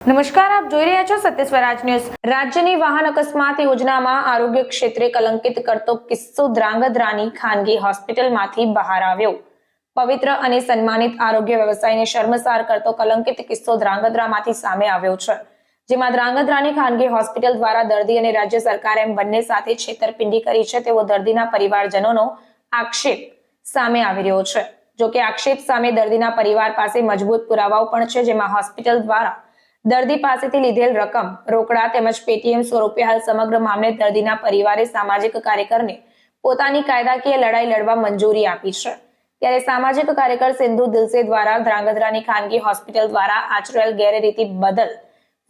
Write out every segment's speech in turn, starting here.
નમસ્કાર, આપ જોઈ રહ્યા છો સત્યસ્વરાજ ન્યૂઝ. રાજ્યની વાહન અકસ્માત યોજનામાં આરોગ્ય ક્ષેત્રે કલંકિત કરતો કિસ્સો ધ્રાંગધ્રાની ખાનગી હોસ્પિટલમાંથી બહાર આવ્યો. પવિત્ર અને સન્માનિત આરોગ્ય વ્યવસાયને શર્મસાર કરતો કલંકિત કિસ્સો ધ્રાંગધ્રામાંથી સામે આવ્યો છે. જેમાં ધ્રાંગધ્રાની ખાનગી હોસ્પિટલ દ્વારા દર્દી અને રાજ્ય સરકાર એમ બંને સાથે છેતરપિંડી કરી છે તેવો દર્દીના પરિવારજનોનો આક્ષેપ સામે આવી રહ્યો છે. જોકે આક્ષેપ સામે દર્દીના પરિવાર પાસે મજબૂત પુરાવાઓ પણ છે જેમાં હોસ્પિટલ દ્વારા દર્દી પાસેથી લીધેલ રકમ રોકડા તેમજ પેટીએમ સ્વરૂપે હાલ સમગ્ર મામલે દર્દીના પરિવારે સામાજિક કાર્યકરને પોતાની કાયદાકીય લડાઈ લડવા મંજૂરી આપી છે. ત્યારે સામાજિક કાર્યકર સિંધુ દિલસે દ્વારા ધ્રાંગધ્રાની ખાનગી હોસ્પિટલ દ્વારા આચરેલ ગેરરીતિ બદલ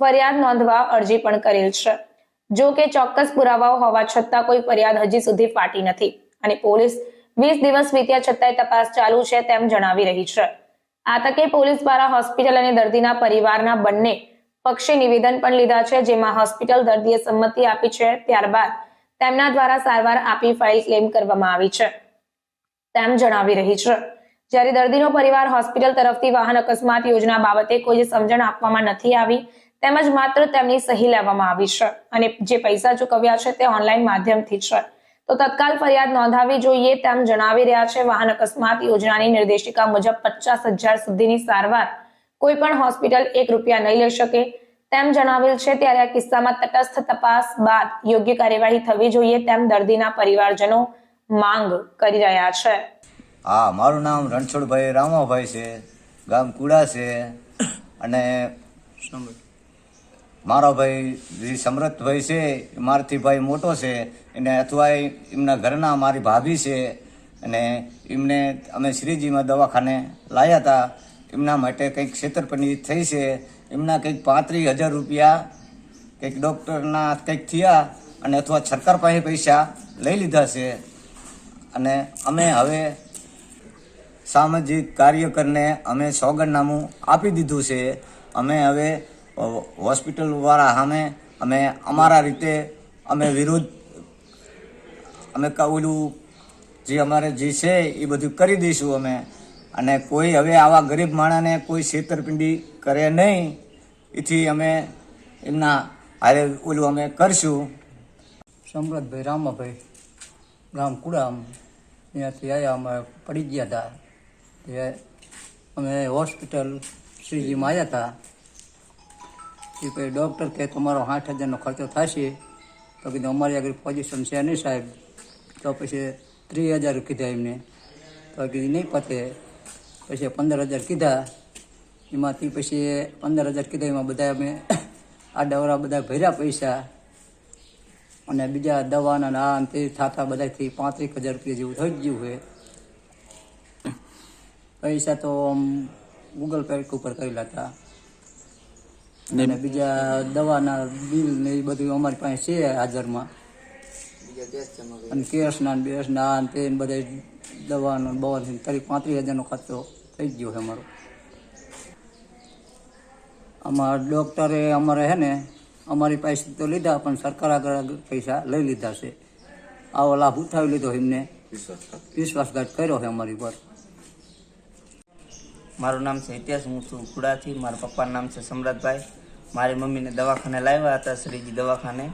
ફરિયાદ નોંધવા અરજી પણ કરેલ છે. જો કે ચોક્કસ પુરાવાઓ હોવા છતાં કોઈ ફરિયાદ હજી સુધી ફાટી નથી અને પોલીસ વીસ દિવસ વીત્યા છતાંય તપાસ ચાલુ છે તેમ જણાવી રહી છે. આ તકે પોલીસ દ્વારા હોસ્પિટલ અને દર્દીના પરિવારના બંને પક્ષે નિવેદન પણ લીધા છે, જેમાં હોસ્પિટલ દર્દીએ સંમતિ આપી છે. ત્યારબાદ તેમના દ્વારા સારવાર આપી ફાઇલ ક્લેમ કરવામાં આવી છે. તેમ જણાવી રહી છે. જ્યારે દર્દીનો પરિવાર હોસ્પિટલ તરફથી વાહન અકસ્માત યોજના બાબતે કોઈ સમજણ આપવામાં નથી આવી, તેમજ માત્ર તેમની સહી લેવામાં આવી છે અને જે પૈસા ચૂકવ્યા છે તે ઓનલાઈન માધ્યમથી છે. તો તત્કાલ ફરિયાદ નોંધાવી જોઈએ તેમ જણાવી રહ્યા છે. વાહન અકસ્માત યોજનાની નિર્દેશિકા મુજબ પચાસ હજાર સુધીની સારવાર કોઈ પણ હોસ્પિટલ એક રૂપિયા નહીં લઈ શકે તેમ જણાવેલ છે. ત્યારે આ કિસ્સામાં તટસ્થ તપાસ બાદ યોગ્ય કાર્યવાહી થવી જોઈએ તેમ દર્દીના પરિવારજનો માંગ કરી રહ્યા છે. હા મારું નામ રણછોડભાઈ રામાભાઈ છે. ગામ કુડા છે. અને મારો ભાઈ જે સમરથભાઈ છે, મારથી ભાઈ મોટો છે, એને અથવા એમના ઘરના મારી ભાભી છે, અને એમને અમે શ્રીજીમાં દવાખાને લાવ્યા હતા. એમના માટે કંઈક છેતરપિંડી થઈ છે. એમના કંઈક પાંત્રીસ હજાર રૂપિયા કંઈક ડૉક્ટરના કંઈક થયા અને અથવા સરકાર પાસે પૈસા લઈ લીધા છે. અને અમે હવે સામાજિક કાર્યકરને અમે સોગંદનામું આપી દીધું છે. અમે હવે અ, હોસ્પિટલ વાળા સામે અમે અમારા રીતે અમે વિરુદ્ધ અમે ઓલું જે અમારે જે છે એ બધું કરી દઈશું અમે. અને કોઈ હવે આવા ગરીબ માણસને કોઈ છેતરપિંડી કરે નહીં. એથી અમે એમના હારે ઓલું અમે કરશું. સમરતભાઈ રામાભાઈ ગામ કુડામ ત્યાંથી આવ્યા અમે પડી ગયા હતા. તે અમે હોસ્પિટલ શ્રીજીમાં આવ્યા હતા. એ પછી ડૉક્ટર કે તમારો આઠ હજારનો ખર્ચો થશે. તો કીધું, અમારી આગળ પોઝિશન છે નહીં સાહેબ. તો પછી ત્રીસ હજાર કીધા એમને. તો કીધું નહીં પતે. પછી પંદર હજાર કીધા. એમાંથી પછી પંદર હજાર કીધા, એમાં બધા અમે આ ડવરા બધા ભર્યા પૈસા. અને બીજા દવાના આ તે થતા બધાથી પાંત્રીસ હજાર રૂપિયા જેવું થઈ ગયું હોય પૈસા તો આમ ગૂગલ પે ઉપર કરેલા હતા. અને બીજા દવાના બિલ ને એ બધું અમારી પાસે છે હાજરમાં. અને કેસના ને બેસના ને તે ને બધા દવાનો ને બવાનો ને પાંત્રીસ હજારનો ખર્ચો થઈ ગયો છે અમારો. અમારા ડૉક્ટરે અમારે હે ને અમારી પાસે તો લીધા પણ સરકાર આગળ આગળ પૈસા લઈ લીધા છે. આવો લાભ ઉઠાવી લીધો એમને. વિશ્વાસઘાત. કર્યો છે અમારી પર. મારું નામ છે હિતેશ હું છું કુડાથી. મારા પપ્પાનું નામ છે સમ્રાટભાઈ મારી મમ્મીને દવાખાને લાવ્યા હતા, શ્રીજી દવાખાને.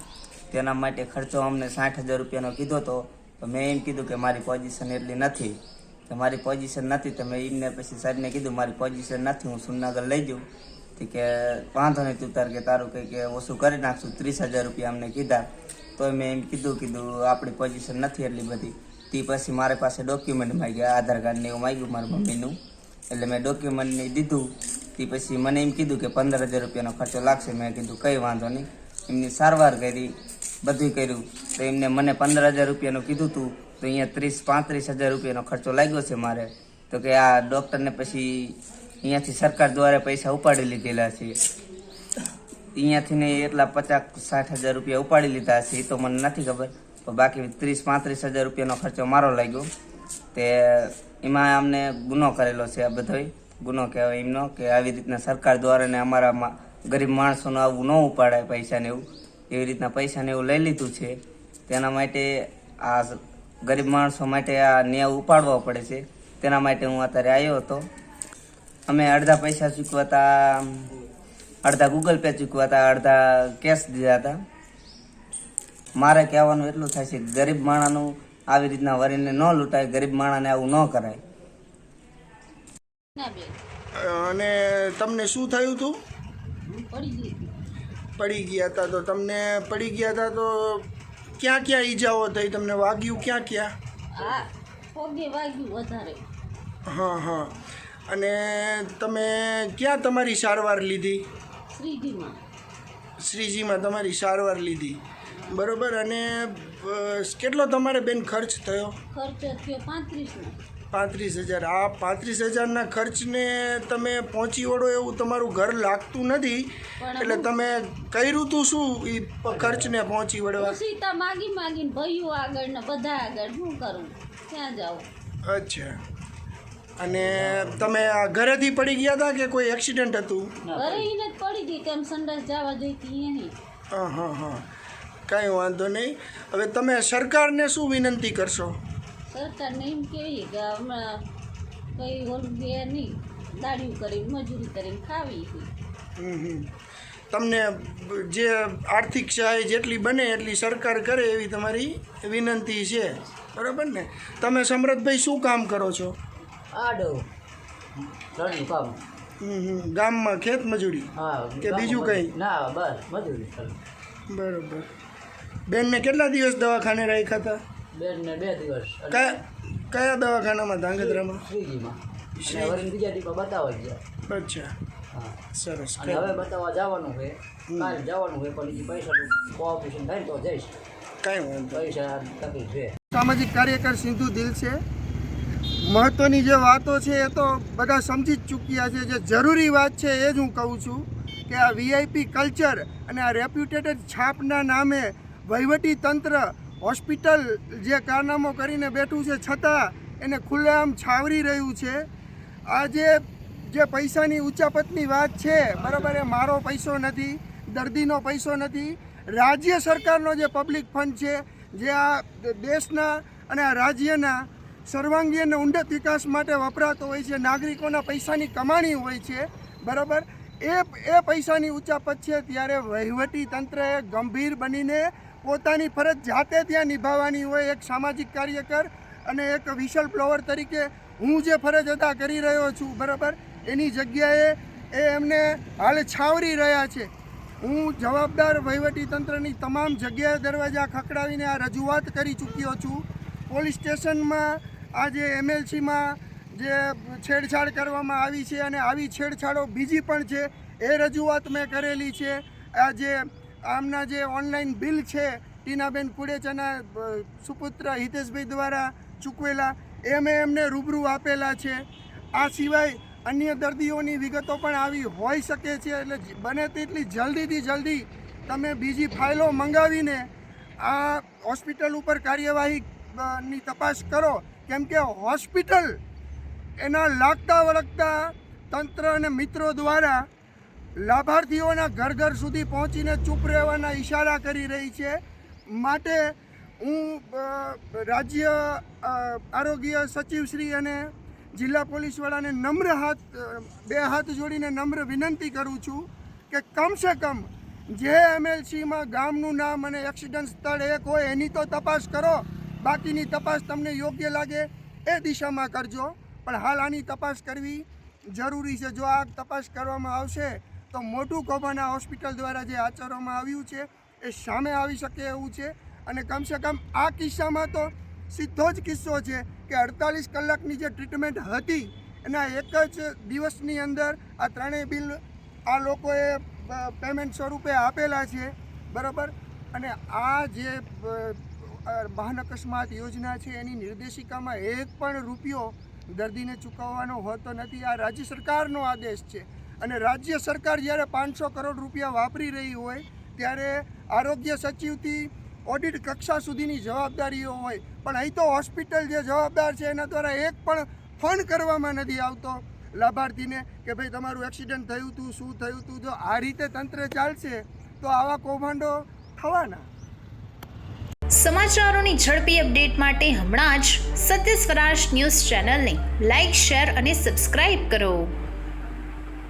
તેના માટે ખર્ચો અમને સાઠ હજાર રૂપિયાનો કીધો હતો તો મેં એમ કીધું કે મારી પોઝિશન એટલી નથી. તો મારી પોઝિશન નથી, તો મેં એમને પછી સાહેબને કીધું, મારી પોઝિશન નથી, હું સુરનગર લઈ જાઉં. કે, વાંધો નહીં તું તાર કે તારું કંઈ કે ઓછું કરી નાખશું. ત્રીસ હજાર રૂપિયા અમને કીધા. તો મેં એમ કીધું કીધું આપણી પોઝિશન નથી એટલી બધી. તે પછી મારી પાસે ડોક્યુમેન્ટ માંગ્યા, આધાર કાર્ડ ને એવું માંગ્યું મારી મમ્મીનું. એટલે મેં ડોક્યુમેન્ટને દીધું. તે પછી મને એમ કીધું કે પંદર હજાર રૂપિયાનો ખર્ચો લાગશે. મેં કીધું, કંઈ વાંધો નહીં. એમની સારવાર કરી બધું કર્યું. તો એમને મને પંદર હજાર રૂપિયાનું કીધું હતું તો અહીંયા ત્રીસ, પાંત્રીસ હજાર રૂપિયાનો ખર્ચો લાગ્યો છે મારે. તો કે આ ડૉક્ટરને પછી અહીંયાથી સરકાર દ્વારા પૈસા ઉપાડી લીધેલા છે. અહીંયાથી ને એટલા પચાસ, સાઠ હજાર રૂપિયા ઉપાડી લીધા છે એ તો મને નથી ખબર. તો બાકી ત્રીસ, પાંત્રીસ હજાર રૂપિયાનો ખર્ચો મારો લાગ્યો. તે એમાં અમને ગુનો કરેલો છે આ બધોય. ગુનો કહેવાય એમનો, કે આવી રીતના સરકાર દ્વારા ને અમારા ગરીબ માણસોનું આવું ન ઉપાડાય પૈસાને એવું. એવી રીતના પૈસાને એવું લઈ લીધું છે. તેના માટે આ ગરીબ માણસો માટે આ ન્યાય ઉપાડવો પડે છે. તેના માટે હું અત્યારે આવ્યો હતો. અમે અડધા પૈસા ચૂકવતા અડધા ગૂગલ પે ચૂકવાતા, અડધા કેશ દીધા હતા. મારે કહેવાનું એટલું થાય છે ગરીબ માણાનું આવી રીતના વરીને ન લૂંટાય, ગરીબ માણાને આવું ન કરાય. અને તમને શું થયું હતું પડી ગયા હતા તો તમને પડી ગયા હતા તો ક્યાં ક્યાં ઈજાઓ થઈ? તમને વાગ્યું ક્યાં ક્યાં? હા હા અને તમે ક્યાં તમારી સારવાર લીધી? શ્રીજીમાં. તમારી સારવાર લીધી. બરોબર. અને કેટલો તમારે બેન ખર્ચ થયો? ખર્ચ થયો પાંત્રીસનો. પાંત્રીસ હજાર. આ પાંત્રીસ હજારના ખર્ચને તમે પહોંચી વળો એવું તમારું ઘર લાગતું નથી. એટલે તમે કર્યું તું શું એ ખર્ચને પહોંચી વળવા? સીતા માગી માગીને ભાઈઓ આગળ ને બધા આગળ. શું કરું? ક્યાં જાઉં? અચ્છા. અને તમે આ ઘરેથી પડી ગયા હતા કે કોઈ એક્સિડન્ટ હતું? ઘરે જ પડી ગઈ તેમ સંડાસ જવા જોઈતી એની. હા હા હા. કાંઈ વાંધો નહીં. હવે તમે સરકારને શું વિનંતી કરશો? સરકારને એમ કેવી કે હમણાં કઈ ઓલું બે નહીં દાડિયું કરીને મજૂરી કરીને ખાવી છે. હમ હમ. તમને જે આર્થિક સહાય જેટલી બને એટલી સરકાર કરે એવી તમારી વિનંતી છે. બરાબર ને? તમે સમરથભાઈ શું કામ કરો છો? આડો. કામ. હમ હમ. ગામમાં ખેત મજૂરી? હા કે બીજું કંઈ? ના બસ મજૂરી. બરાબર. બેનને કેટલા દિવસ દવાખાને રાખ્યા હતા? બેન ને બે દિવસ. કયા દવાખાનામાં ધાંગધ્રામાં? શ્રીજીમાં. શ્રી- બીજા ટીપા બતાવવા ગયા. અચ્છા. સરસ અને હવે બતાવવા જવાનું છે. કાલે જવાનું છે પણ એ પૈસાનું કોઓપરેશન થાય તો જઈશ. કાંઈ વાંધો પૈસા તકલીફ છે. સામાજિક કાર્યકર સિંધુ દિલ છે મહત્વની જે વાતો છે એ તો બધા સમજી જ ચૂક્યા છે. જે જરૂરી વાત છે એ જ હું કહું છું કે આ વીઆઈપી કલ્ચર અને આ રેપ્યુટેડ છાપના નામે વહીવટી તંત્ર હોસ્પિટલ જે કારનામો કરીને બેઠું છે, છતાં એને ખુલ્લેઆમ છાવરી રહ્યું છે. આ જે જે પૈસાની ઉચ્ચાપતની વાત છે, બરાબર મારો પૈસો નથી, દર્દીનો પૈસો નથી. રાજ્ય સરકારનો જે પબ્લિક ફંડ છે, જે આ દેશના અને આ રાજ્યના સર્વાંગી અને ઉન્નત વિકાસ માટે વપરાતો હોય છે, નાગરિકોના પૈસાની કમાણી હોય છે, બરાબર? એ એ પૈસાની ઉચ્ચાપત છે, ત્યારે વહીવટી તંત્રએ ગંભીર બનીને પોતાની ફરજ જાતે ત્યાં નિભાવવાની હોય, એક સામાજિક કાર્યકર અને એક વિશલ બ્લોવર તરીકે હું જે ફરજ અદા કરી રહ્યો છું, બરાબર? એની જગ્યાએ એ એમને હાલ છાવરી રહ્યા છે. હું જવાબદાર વહીવટી તંત્રની તમામ જગ્યાએ દરવાજા ખખડાવીને આ રજૂઆત કરી ચૂક્યો છું. પોલીસ સ્ટેશનમાં આજે એમએલસીમાં જે છેડછાડ કરવામાં આવી છે અને આવી છેડછાડો બીજી પણ છે, એ રજૂઆત મેં કરેલી છે. આ જે આમના જે ઓનલાઈન બિલ છે, ટીનાબેન કુડેચાના સુપુત્ર હિતેશભાઈ દ્વારા ચૂકવેલા એ મેં એમને રૂબરૂ આપેલા છે. આ સિવાય અન્ય દર્દીઓની વિગતો પણ આવી હોઈ શકે છે, એટલે બને તેટલી જલ્દીથી જલ્દી તમે બીજી ફાઇલો મંગાવીને આ હોસ્પિટલ ઉપર કાર્યવાહી ની તપાસ કરો. કેમ કે હોસ્પિટલ એના લાગતા વળગતા તંત્ર અને મિત્રો દ્વારા લાભાર્થીઓના ઘર ઘર સુધી પહોંચીને ચૂપ રહેવાના ઈશારા કરી રહી છે. માટે હું રાજ્ય આરોગ્ય સચિવશ્રી અને જિલ્લા પોલીસ વડાને નમ્ર હાથ બે હાથ જોડીને નમ્ર વિનંતી કરું છું કે કમસે કમ જે એમએલસીમાં ગામનું નામ અને એક્સિડન્ટ સ્થળ એક હોય એની તો તપાસ કરો. બાકીની તપાસ તમને યોગ્ય લાગે એ દિશામાં કરજો. પણ હાલ આની તપાસ કરવી જરૂરી છે. જો આ તપાસ કરવામાં આવશે તો મોટું કોબાના હોસ્પિટલ દ્વારા જે આચરવામાં આવ્યું છે, એ સામે આવી શકે એવું છે. અને કમસે કમ આ કિસ્સામાં તો સીધો જ કિસ્સો છે કે અડતાલીસ કલાકની જે ટ્રીટમેન્ટ હતી, એના એક જ દિવસની અંદર આ ત્રણેય બિલ આ લોકોએ પેમેન્ટ સ્વરૂપે આપેલા છે. બરાબર? અને આ જે વાહન અકસ્માત યોજના છે, એની નિર્દેશિકામાં એક પણ રૂપિયો દર્દીને ચૂકવવાનો હોતો નથી. આ રાજ્ય સરકારનો આદેશ છે. અને રાજ્ય સરકાર જ્યારે પાંચસો કરોડ રૂપિયા વાપરી રહી હોય, ત્યારે આરોગ્ય સચિવથી ઓડિટ કક્ષા સુધીની જવાબદારીઓ હોય. પણ અહીં તો હોસ્પિટલ જે જવાબદાર છે, એના દ્વારા એક પણ ફંડ કરવામાં નથી આવતો. લાભાર્થીને કે ભાઈ, તમારું એક્સિડન્ટ થયું હતું શું થયું હતું જો આ રીતે તંત્ર ચાલશે, તો આવા કૌભાંડો થવાના. સમાચારોની ઝડપી અપડેટ માટે હમણાં જ સત્ય સ્વરાજ ન્યૂઝ ચેનલને લાઇક શેર અને સબસ્ક્રાઇબ કરો.